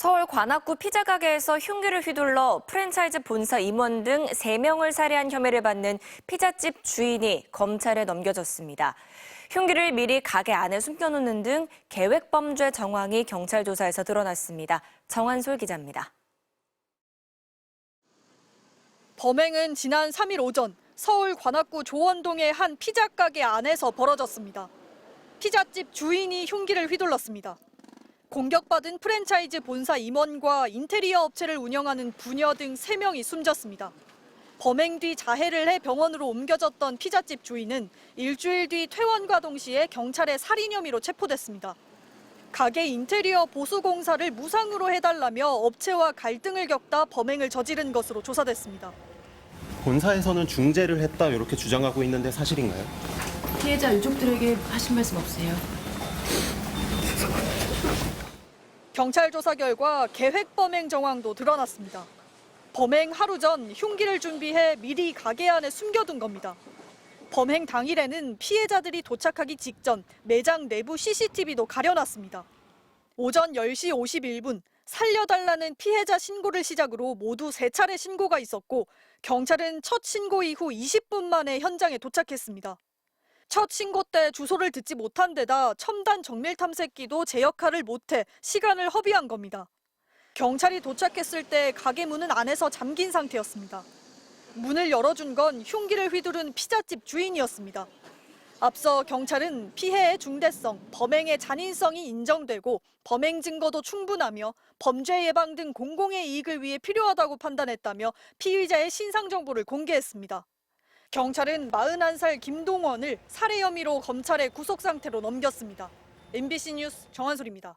서울 관악구 피자 가게에서 흉기를 휘둘러 프랜차이즈 본사 임원 등 3명을 살해한 혐의를 받는 피자집 주인이 검찰에 넘겨졌습니다. 흉기를 미리 가게 안에 숨겨놓는 등 계획 범죄 정황이 경찰 조사에서 드러났습니다. 정한솔 기자입니다. 범행은 지난 3일 오전 서울 관악구 조원동의 한 피자 가게 안에서 벌어졌습니다. 피자집 주인이 흉기를 휘둘렀습니다. 공격받은 프랜차이즈 본사 임원과 인테리어 업체를 운영하는 부녀 등 3명이 숨졌습니다. 범행 뒤 자해를 해 병원으로 옮겨졌던 피자집 주인은 일주일 뒤 퇴원과 동시에 경찰의 살인 혐의로 체포됐습니다. 가게 인테리어 보수 공사를 무상으로 해달라며 업체와 갈등을 겪다 범행을 저지른 것으로 조사됐습니다. 본사에서는 중재를 했다 이렇게 주장하고 있는데 사실인가요? 피해자 유족들에게 하신 말씀 없으세요? 경찰 조사 결과 계획 범행 정황도 드러났습니다. 범행 하루 전 흉기를 준비해 미리 가게 안에 숨겨둔 겁니다. 범행 당일에는 피해자들이 도착하기 직전 매장 내부 CCTV도 가려놨습니다. 오전 10시 51분 살려달라는 피해자 신고를 시작으로 모두 세 차례 신고가 있었고 경찰은 첫 신고 이후 20분 만에 현장에 도착했습니다. 첫 신고 때 주소를 듣지 못한 데다 첨단 정밀 탐색기도 제 역할을 못해 시간을 허비한 겁니다. 경찰이 도착했을 때 가게 문은 안에서 잠긴 상태였습니다. 문을 열어준 건 흉기를 휘두른 피자집 주인이었습니다. 앞서 경찰은 피해의 중대성, 범행의 잔인성이 인정되고 범행 증거도 충분하며 범죄 예방 등 공공의 이익을 위해 필요하다고 판단했다며 피의자의 신상 정보를 공개했습니다. 경찰은 41살 김동원을 살해 혐의로 검찰에 구속 상태로 넘겼습니다. MBC 뉴스 정한솔입니다.